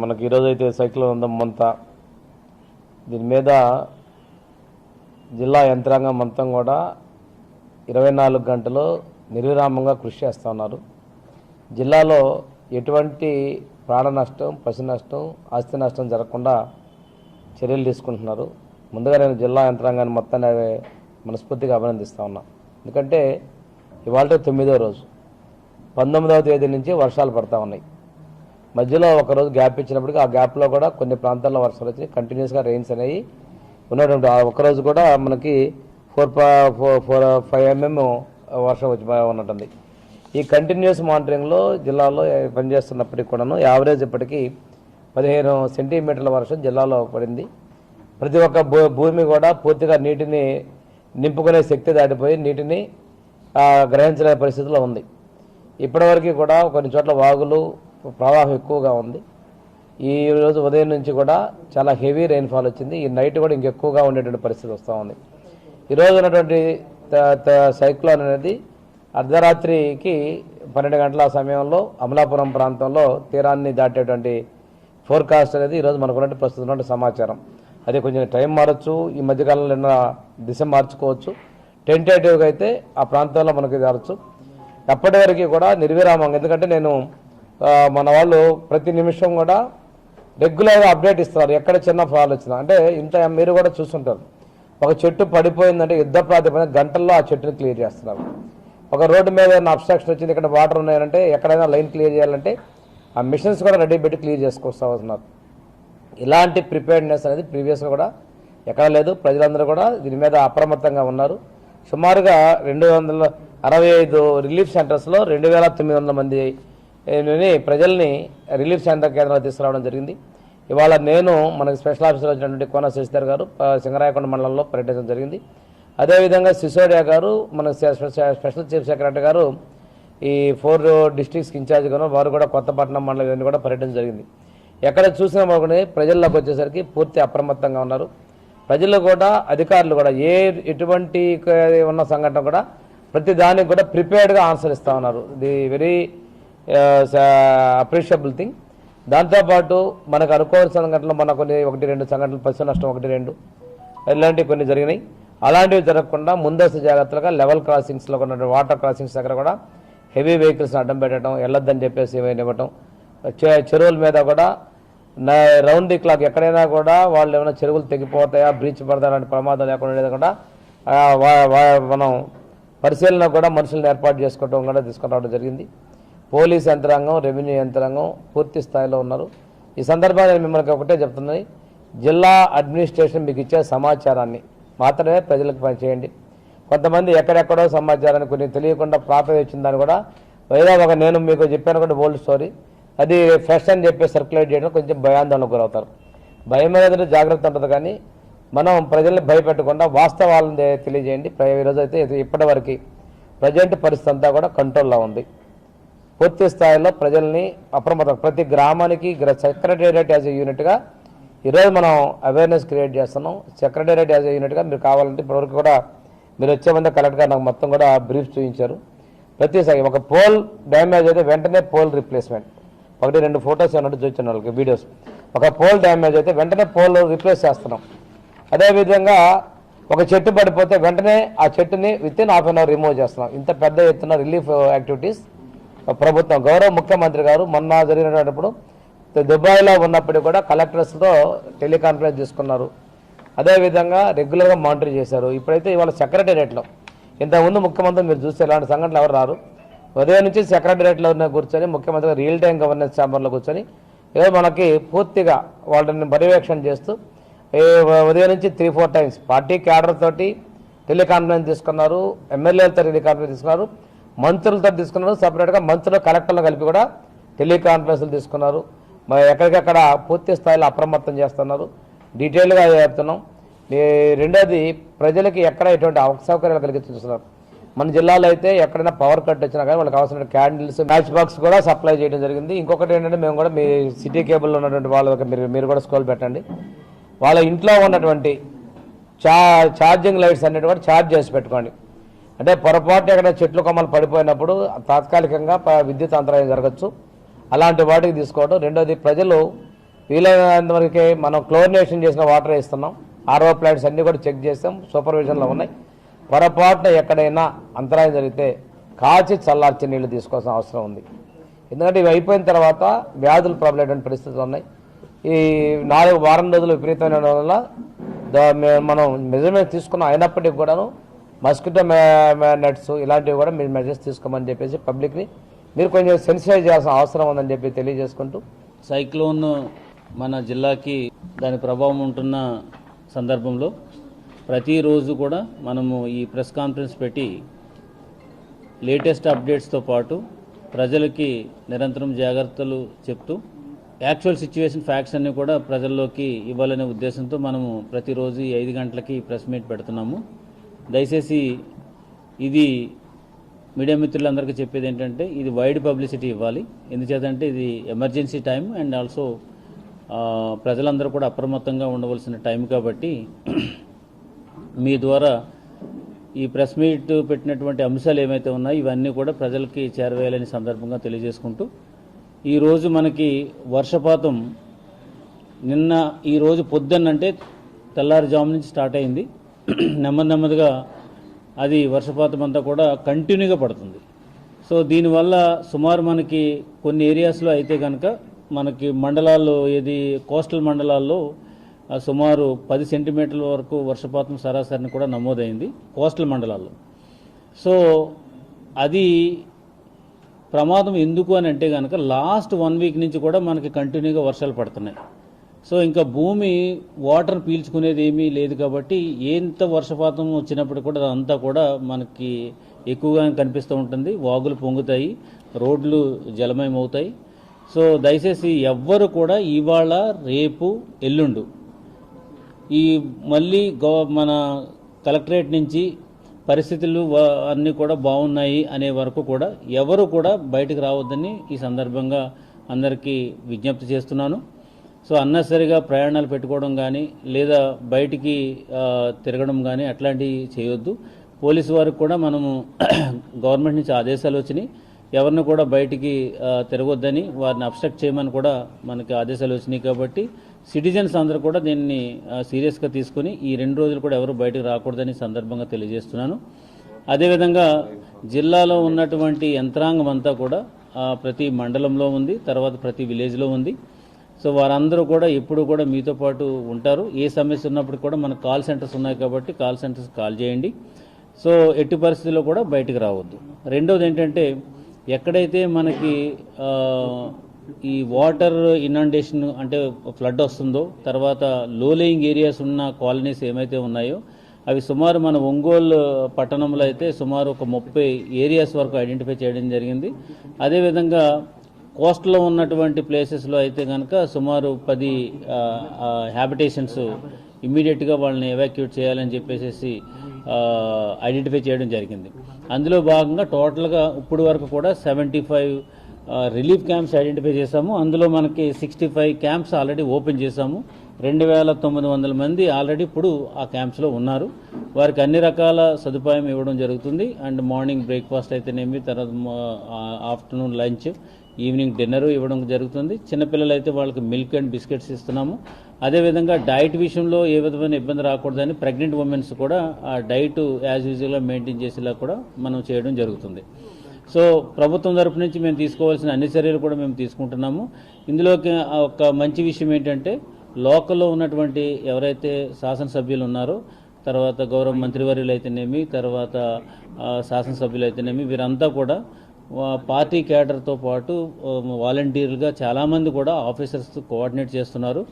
మనకి ఈరోజు అయితే సైక్లోన్ ఉందాం అంతా దీని మీద జిల్లా యంత్రాంగం మొత్తం కూడా ఇరవై నాలుగు గంటలు నిర్విరామంగా కృషి చేస్తూ ఉన్నారు. జిల్లాలో ఎటువంటి ప్రాణ నష్టం పశు నష్టం ఆస్తి నష్టం జరగకుండా చర్యలు తీసుకుంటున్నారు. ముందుగా నేను జిల్లా యంత్రాంగాన్ని మొత్తాన్ని మనస్ఫూర్తిగా అభినందిస్తూ ఉన్నా. ఎందుకంటే ఇవాళ తొమ్మిదో రోజు. పంతొమ్మిదవ తేదీ నుంచి వర్షాలు పడతా ఉన్నాయి. మధ్యలో ఒక రోజు గ్యాప్ ఇచ్చినప్పటికీ ఆ గ్యాప్లో కూడా కొన్ని ప్రాంతాల్లో వర్షాలు వచ్చినాయి కంటిన్యూస్గా రెయిన్స్ అనేవి ఉన్నటువంటి ఆ రోజు కూడా మనకి four four four five MM వర్షం వచ్చి ఉన్నట్టుంది. ఈ కంటిన్యూస్ మానిటరింగ్లో జిల్లాలో పనిచేస్తున్నప్పటికీ కూడాను యావరేజ్ ఇప్పటికీ పదిహేను సెంటీమీటర్ల వర్షం జిల్లాలో పడింది. ప్రతి ఒక్క భూ భూమి కూడా పూర్తిగా నీటిని నింపుకునే శక్తి దాటిపోయి నీటిని గ్రహించలే గ్రహించలేని పరిస్థితిలో ఉంది. ఇప్పటివరకు కూడా కొన్ని చోట్ల వాగులు ప్రవాహం ఎక్కువగా ఉంది. ఈ రోజు ఉదయం నుంచి కూడా చాలా హెవీ రెయిన్ఫాల్ వచ్చింది. ఈ నైట్ కూడా ఇంకెక్కువగా ఉండేటువంటి పరిస్థితి వస్తూ ఉంది. ఈరోజు ఉన్నటువంటి త- త- సైక్లోన్ అనేది అర్ధరాత్రికి పన్నెండు గంటల సమయంలో అమలాపురం ప్రాంతంలో తీరాన్ని దాటేటువంటి ఫోర్కాస్ట్ అనేది ఈరోజు మనకు ప్రస్తుతం ఉన్నటువంటి సమాచారం. అది కొంచెం టైం మారచ్చు. ఈ మధ్యకాలంలో నిన్న దిశ మార్చుకోవచ్చు. టెంటేటివ్గా అయితే ఆ ప్రాంతంలో మనకి జరగచ్చు. అప్పటి వరకు కూడా నిర్విరామంగా ఎందుకంటే నేను మన వాళ్ళు ప్రతి నిమిషం కూడా రెగ్యులర్గా అప్డేట్ ఇస్తున్నారు. ఎక్కడ చిన్న ఫాల్ వచ్చినా. అంటే ఇంత మీరు కూడా చూస్తుంటారు. ఒక చెట్టు పడిపోయిందంటే యుద్ధ ప్రాతిపదికన గంటల్లో ఆ చెట్టుని క్లియర్ చేస్తున్నారు. ఒక రోడ్డు మీద ఏదైనా అబ్స్ట్రాక్షన్ వచ్చింది ఇక్కడ వాటర్ ఉన్నాయంటే ఎక్కడైనా లైన్ క్లియర్ చేయాలంటే ఆ మిషన్స్ కూడా రెడీ పెట్టి క్లియర్ చేసుకొస్తా వస్తున్నారు ఇలాంటి ప్రిపేర్డ్నెస్ అనేది ప్రీవియస్గా కూడా ఎక్కడ లేదు. ప్రజలందరూ కూడా దీని మీద అప్రమత్తంగా ఉన్నారు. సుమారుగా రెండు వందల అరవై ఐదు రిలీఫ్ సెంటర్స్లో రెండు వేల తొమ్మిది వందల మంది ప్రజల్ని రిలీఫ్ సెంటర్ కేంద్రంలో తీసుకురావడం జరిగింది. ఇవాళ నేను మనకి స్పెషల్ ఆఫీసర్ వచ్చినటువంటి కోన శశిధర్ గారు సింగరాయకొండ మండలంలో పర్యటించడం జరిగింది. అదేవిధంగా సిసోడియా గారు మన స్పెషల్ చీఫ్ సెక్రటరీ గారు ఈ ఫోర్ డిస్ట్రిక్ట్స్కి ఇన్ఛార్జ్ గాను వారు కూడా కొత్తపట్నం మండలం ఇవన్నీ కూడా పర్యటన జరిగింది. ఎక్కడ చూసినా మనకు ప్రజల్లోకి వచ్చేసరికి పూర్తి అప్రమత్తంగా ఉన్నారు. ప్రజలు కూడా అధికారులు కూడా ఏ ఎటువంటి ఉన్న సంఘటన కూడా ప్రతి దానికి కూడా ప్రిపేర్డ్గా ఆన్సర్ ఇస్తూ ఉన్నారు. ది వెరీ అప్రిషియబుల్ థింగ్ దాంతోపాటు మనకు అనుకోవాల్సిన సంఘటనలు మన కొన్ని ఒకటి రెండు సంఘటనలు పశు నష్టం ఒకటి రెండు ఇలాంటివి కొన్ని జరిగినాయి. అలాంటివి జరగకుండా ముందస్తు జాగ్రత్తలుగా లెవెల్ క్రాసింగ్స్లో ఉన్నటువంటి వాటర్ క్రాసింగ్స్ దగ్గర కూడా హెవీ వెహికల్స్ని అడ్డం పెట్టడం వెళ్ళొద్దని చెప్పేసి ఏమైనా ఇవ్వటం. చెరువుల మీద కూడా నా- రౌండ్ ది క్లాక్ ఎక్కడైనా కూడా వాళ్ళు ఏమైనా చెరువులు తెగిపోతాయా బ్రీచ్ పడతాయా అలాంటి ప్రమాదం లేకుండా ఉండేది కూడా వా- వా- మనం పరిశీలన కూడా మనుషులను ఏర్పాటు చేసుకోవడం కూడా తీసుకురావడం జరిగింది. పోలీస్ యంత్రాంగం రెవెన్యూ యంత్రాంగం పూర్తి స్థాయిలో ఉన్నారు. ఈ సందర్భంగా నేను మిమ్మల్ని ఒకటే చెప్తున్నాయి జిల్లా అడ్మినిస్ట్రేషన్ మీకు ఇచ్చే సమాచారాన్ని మాత్రమే ప్రజలకు పనిచేయండి కొంతమంది ఎక్కడెక్కడో సమాచారాన్ని కొన్ని తెలియకుండా ప్రాపర్ వచ్చిందని కూడా వేరే ఒక నేను మీకు చెప్పాను కూడా ఓల్డ్ స్టోరీ. అది ఫ్రెష్ అని చెప్పి సర్క్యులేట్ చేయడం కొంచెం భయాందోళనకు గురవుతారు. భయం అనేది జాగ్రత్త ఉంటుంది కానీ మనం ప్రజల్ని భయపెట్టకుండా వాస్తవాలను తెలియజేయండి. ఈరోజు అయితే ఇప్పటివరకు ప్రజెంట్ పరిస్థితి అంతా కూడా కంట్రోల్లో ఉంది. పూర్తి స్థాయిలో ప్రజల్ని అప్రమత్తం ప్రతి గ్రామానికి సెక్రటేరియట్ యాజ్ ఏ యూనిట్గా ఈరోజు మనం అవేర్నెస్ క్రియేట్ చేస్తున్నాం. సెక్రటేరియట్ యాజ్ ఏ యూనిట్గా మీరు కావాలంటే ఇప్పటివరకు కూడా మీరు వచ్చే ముందే కలెక్టర్ నాకు మొత్తం కూడా బ్రీఫ్ చూపించారు. ప్రతిసారి ఒక పోల్ డ్యామేజ్ అయితే వెంటనే పోల్ రిప్లేస్మెంట్ ఒకటి రెండు ఫొటోస్ అన్నట్టు చూపించాను వాళ్ళకి వీడియోస్. ఒక పోల్ డ్యామేజ్ అయితే వెంటనే పోల్ రిప్లేస్ చేస్తున్నాం. అదేవిధంగా ఒక చెట్టు పడిపోతే వెంటనే ఆ చెట్టుని within half an hour remove చేస్తున్నాం. ఇంత పెద్ద ఎత్తున రిలీఫ్ యాక్టివిటీస్ ప్రభుత్వం గౌరవ ముఖ్యమంత్రి గారు మొన్న జరిగినప్పుడు దుబాయ్లో ఉన్నప్పుడు కూడా కలెక్టర్స్తో టెలికాన్ఫరెన్స్ తీసుకున్నారు. అదేవిధంగా రెగ్యులర్గా మానిటర్ చేశారు. ఇప్పుడైతే ఇవాళ సెక్రటేరియట్లో ఇంతకుముందు ముఖ్యమంత్రి మీరు చూస్తే ఇలాంటి సంఘటనలు ఎవరు రారు. ఉదయం నుంచి సెక్రటేరియట్లో ఉన్న కూర్చొని ముఖ్యమంత్రి రియల్ టైం గవర్నెన్స్ ఛాంబర్లో కూర్చొని ఏదో మనకి పూర్తిగా వాళ్ళని పర్యవేక్షణ చేస్తూ ఉదయం నుంచి three four times party cadre తోటి టెలికాన్ఫరెన్స్ తీసుకున్నారు. ఎమ్మెల్యేలతో టెలికాన్ఫరెన్స్ తీసుకున్నారు. మంత్రులతో తీసుకున్నారు. సపరేట్గా మంత్రులు కలెక్టర్లు కలిపి కూడా టెలికాన్ఫరెన్స్లు తీసుకున్నారు. మరి ఎక్కడికక్కడ పూర్తి స్థాయిలో అప్రమత్తం చేస్తున్నారు. డీటెయిల్గా చెప్తున్నాం. మీ రెండోది ప్రజలకి ఎక్కడ ఎటువంటి అవసౌకర్యాలు చూస్తున్నారు. మన జిల్లాలో అయితే ఎక్కడైనా పవర్ కట్ వచ్చినా కానీ వాళ్ళకి అవసరమైన క్యాండిల్స్ మ్యాచ్ బాక్స్ కూడా సప్లై చేయడం జరిగింది. ఇంకొకటి ఏంటంటే మేము కూడా మీ సిటీ కేబుల్లో ఉన్నటువంటి వాళ్ళకి మీరు మీరు కూడా స్కూల్ పెట్టండి. వాళ్ళ ఇంట్లో ఉన్నటువంటి చా ఛార్జింగ్ లైట్స్ అనేటివి కూడా ఛార్జ్ చేసి పెట్టుకోండి. అంటే పొరపాటు ఎక్కడ చెట్లు కొమ్మలు పడిపోయినప్పుడు తాత్కాలికంగా విద్యుత్ అంతరాయం జరగచ్చు. అలాంటి వాటికి తీసుకోవడం రెండోది ప్రజలు వీలైనంత వరకే మనం క్లోరినేషన్ చేసిన వాటర్ ఇస్తున్నాం. ఆర్ఓ ప్లాంట్స్ అన్నీ కూడా చెక్ చేస్తాం. సూపర్విజన్లో ఉన్నాయి. పొరపాటున ఎక్కడైనా అంతరాయం జరిగితే కాచి చల్లార్చి నీళ్ళు తీసుకోవాల్సిన అవసరం ఉంది. ఎందుకంటే ఇవి అయిపోయిన తర్వాత వ్యాధులు ప్రబలేటువంటి పరిస్థితులు ఉన్నాయి. ఈ నాలుగు వారం రోజులు విపరీతమైన వల్ల దా- మే- మనం మెజర్మెంట్ తీసుకున్నాం అయినప్పటికీ కూడాను మస్కిటో నెట్స్ ఇలాంటివి కూడా మీరు మెజర్స్ తీసుకోమని చెప్పేసి పబ్లిక్ని మీరు కొంచెం సెన్సిటైజ్ చేయాల్సిన అవసరం ఉందని చెప్పి తెలియజేసుకుంటూ సైక్లోన్ మన జిల్లాకి దాని ప్రభావం ఉంటున్న సందర్భంలో ప్రతిరోజు కూడా మనము ఈ ప్రెస్ కాన్ఫరెన్స్ పెట్టి లేటెస్ట్ అప్డేట్స్తో పాటు ప్రజలకి నిరంతరం జాగ్రత్తలు చెప్తూ యాక్చువల్ సిచ్యువేషన్ ఫ్యాక్ట్స్ అన్నీ కూడా ప్రజల్లోకి ఇవ్వాలనే ఉద్దేశంతో మనము ప్రతిరోజు ఈ ఐదు గంటలకి ప్రెస్ మీట్ పెడుతున్నాము. దయచేసి ఇది మీడియా మిత్రులందరికీ చెప్పేది ఏంటంటే ఇది వైడ్ పబ్లిసిటీ ఇవ్వాలి. ఎందుచేతంటే ఇది ఎమర్జెన్సీ టైం అండ్ ఆల్సో ప్రజలందరూ కూడా అప్రమత్తంగా ఉండవలసిన టైం కాబట్టి మీ ద్వారా ఈ ప్రెస్ మీట్ పెట్టినటువంటి అంశాలు ఏమైతే ఉన్నాయో ఇవన్నీ కూడా ప్రజలకి చేరవేయాలని సందర్భంగా తెలియజేసుకుంటూ ఈరోజు మనకి వర్షపాతం నిన్న ఈరోజు పొద్దున్నంటే తెల్లారుజాము నుంచి స్టార్ట్ అయింది. నెమ్మది నెమ్మదిగా అది వర్షపాతం అంతా కూడా కంటిన్యూగా పడుతుంది. సో దీనివల్ల సుమారు మనకి కొన్ని ఏరియాస్లో అయితే కనుక మనకి మండలాల్లో ఏది కోస్టల్ మండలాల్లో సుమారు పది సెంటీమీటర్ల వరకు వర్షపాతం సరాసరిని కూడా నమోదైంది కోస్టల్ మండలాల్లో. సో అది ప్రమాదం ఎందుకు అని అంటే కనుక లాస్ట్ వన్ వీక్ నుంచి కూడా మనకి కంటిన్యూగా వర్షాలు పడుతున్నాయి. సో ఇంకా భూమి వాటర్ పీల్చుకునేది ఏమీ లేదు కాబట్టి ఎంత వర్షపాతం వచ్చినప్పుడు కూడా అదంతా కూడా మనకి ఎక్కువగా కనిపిస్తూ ఉంటుంది. వాగులు పొంగుతాయి రోడ్లు జలమయం అవుతాయి సో దయచేసి ఎవ్వరు కూడా ఇవాళ రేపు ఎల్లుండు ఈ మళ్ళీ గవ మన కలెక్టరేట్ నుంచి పరిస్థితులు అన్నీ కూడా బాగున్నాయి అనే వరకు కూడా ఎవరు కూడా బయటకు రావద్దని ఈ సందర్భంగా అందరికీ విజ్ఞప్తి చేస్తున్నాను. సో అన్నసరిగా ప్రయాణాలు పెట్టుకోవడం కానీ లేదా బయటికి తిరగడం కానీ అట్లాంటివి చేయొద్దు. పోలీసు వారికి కూడా మనము గవర్నమెంట్ నుంచి ఆదేశాలు వచ్చినాయి. ఎవరిని కూడా బయటికి తిరగొద్దని వారిని అబ్స్ట్రక్ట్ చేయమని కూడా మనకి ఆదేశాలు వచ్చినాయి కాబట్టి సిటిజన్స్ అందరూ కూడా దీన్ని సీరియస్గా తీసుకుని ఈ రెండు రోజులు కూడా ఎవరు బయటకు రాకూడదని సందర్భంగా తెలియజేస్తున్నాను. అదేవిధంగా జిల్లాలో ఉన్నటువంటి యంత్రాంగం అంతా కూడా ప్రతి మండలంలో ఉంది తర్వాత ప్రతి విలేజ్లో ఉంది. సో వారందరూ కూడా ఎప్పుడు కూడా మీతో పాటు ఉంటారు. ఏ సమస్య ఉన్నప్పుడు కూడా మన కాల్ సెంటర్స్ ఉన్నాయి కాబట్టి కాల్ సెంటర్స్ కాల్ చేయండి. సో ఎట్టి పరిస్థితుల్లో కూడా బయటకు రావద్దు. రెండోది ఏంటంటే ఎక్కడైతే మనకి ఈ వాటర్ ఇనండేషన్ అంటే ఫ్లడ్ వస్తుందో తర్వాత లోలేయింగ్ ఏరియాస్ ఉన్న కాలనీస్ ఏమైతే ఉన్నాయో అవి సుమారు మన ఒంగోలు పట్టణంలో అయితే సుమారు ఒక ముప్పై ఏరియాస్ వరకు ఐడెంటిఫై చేయడం జరిగింది. అదేవిధంగా కోస్ట్లో ఉన్నటువంటి ప్లేసెస్లో అయితే కనుక సుమారు పది హ్యాబిటేషన్స్ ఇమ్మీడియట్గా వాళ్ళని ఎవాక్యూట్ చేయాలని చెప్పేసి ఐడెంటిఫై చేయడం జరిగింది. అందులో భాగంగా టోటల్గా ఇప్పుడు వరకు కూడా seventy five relief camps identify చేశాము. అందులో మనకి sixty five camps already open చేశాము. రెండు వేల తొమ్మిది వందల మంది ఆల్రెడీ ఇప్పుడు ఆ క్యాంప్స్లో ఉన్నారు. వారికి అన్ని రకాల సదుపాయం ఇవ్వడం జరుగుతుంది. అండ్ మార్నింగ్ బ్రేక్ఫాస్ట్ అయితేనేమి తర్వాత ఆఫ్టర్నూన్ లంచ్ ఈవినింగ్ డిన్నర్ ఇవ్వడం జరుగుతుంది. చిన్నపిల్లలు అయితే వాళ్ళకి మిల్క్ అండ్ బిస్కెట్స్ ఇస్తున్నాము. అదేవిధంగా డైట్ విషయంలో ఏ విధమైన ఇబ్బంది రాకూడదని ప్రెగ్నెంట్ ఉమెన్స్ కూడా ఆ డైట్ యాజ్ యూజువల్గా మెయింటైన్ చేసేలా కూడా మనం చేయడం జరుగుతుంది. సో ప్రభుత్వం తరపు నుంచి మేము తీసుకోవాల్సిన అన్ని చర్యలు కూడా మేము తీసుకుంటున్నాము. ఇందులోకి ఒక మంచి విషయం ఏంటంటే లోకల్లో ఉన్నటువంటి ఎవరైతే శాసనసభ్యులు ఉన్నారో తర్వాత గౌరవ మంత్రివర్యులు అయితేనేమి తర్వాత శాసనసభ్యులు అయితేనేమి వీరంతా కూడా పార్టీ క్యాడర్తో పాటు వాలంటీర్లుగా చాలామంది కూడా ఆఫీసర్స్ కోఆర్డినేట్ చేస్తున్నారు.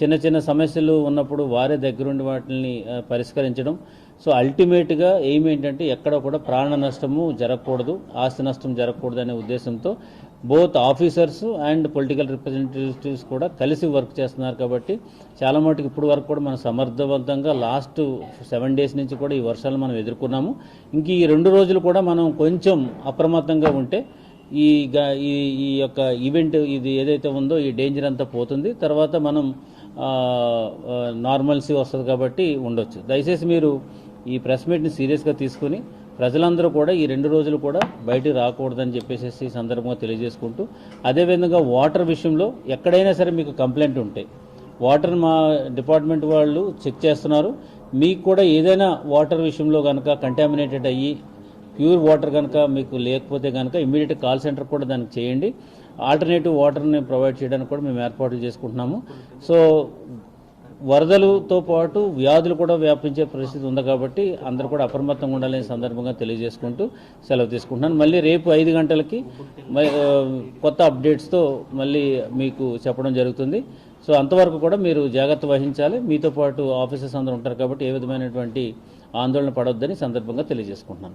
చిన్న చిన్న సమస్యలు ఉన్నప్పుడు వారే దగ్గరుండి వాటిని పరిష్కరించడం. సో అల్టిమేట్గా ఎయిమ్ ఏంటంటే ఎక్కడ కూడా ప్రాణ నష్టము జరగకూడదు ఆస్తి నష్టం జరగకూడదు అనే ఉద్దేశంతో both officers and political representatives కూడా కలిసి వర్క్ చేస్తున్నారు కాబట్టి చాలా మటుకు ఇప్పుడు వరకు కూడా మనం సమర్థవంతంగా లాస్ట్ సెవెన్ డేస్ నుంచి కూడా ఈ వర్షాలు మనం ఎదుర్కొన్నాము. ఇంక ఈ రెండు రోజులు కూడా మనం కొంచెం అప్రమత్తంగా ఉంటే ఈ ఈ ఈ యొక్క ఈవెంట్ ఇది ఏదైతే ఉందో ఈ డేంజర్ అంతా పోతుంది. తర్వాత మనం నార్మల్సీ వస్తుంది కాబట్టి ఉండొచ్చు. దయచేసి మీరు ఈ ప్రెస్ మీట్ని సీరియస్గా తీసుకుని ప్రజలందరూ కూడా ఈ రెండు రోజులు కూడా బయటికి రాకూడదని చెప్పేసి ఈ సందర్భంగా తెలియజేసుకుంటూ అదేవిధంగా వాటర్ విషయంలో ఎక్కడైనా సరే మీకు కంప్లైంట్ ఉంటే వాటర్ మా డిపార్ట్మెంట్ వాళ్ళు చెక్ చేస్తున్నారు. మీకు కూడా ఏదైనా వాటర్ విషయంలో కనుక కంటామినేటెడ్ అయ్యి ప్యూర్ వాటర్ కనుక మీకు లేకపోతే కనుక ఇమీడియట్ కాల్ సెంటర్ కూడా దానికి చేయండి. ఆల్టర్నేటివ్ వాటర్ని ప్రొవైడ్ చేయడానికి కూడా మేము ఏర్పాట్లు చేసుకుంటున్నాము. సో వరదలతో పాటు వ్యాధులు కూడా వ్యాపించే పరిస్థితి ఉంది కాబట్టి అందరూ కూడా అప్రమత్తంగా ఉండాలనే సందర్భంగా తెలియజేసుకుంటూ సెలవు తీసుకుంటున్నాను. మళ్ళీ రేపు ఐదు గంటలకి కొత్త అప్డేట్స్తో మళ్ళీ మీకు చెప్పడం జరుగుతుంది. సో అంతవరకు కూడా మీరు జాగ్రత్త వహించాలి. మీతో పాటు ఆఫీసర్స్ అందరూ ఉంటారు కాబట్టి ఏ విధమైనటువంటి ఆందోళన పడొద్దని సందర్భంగా తెలియజేసుకుంటున్నాను.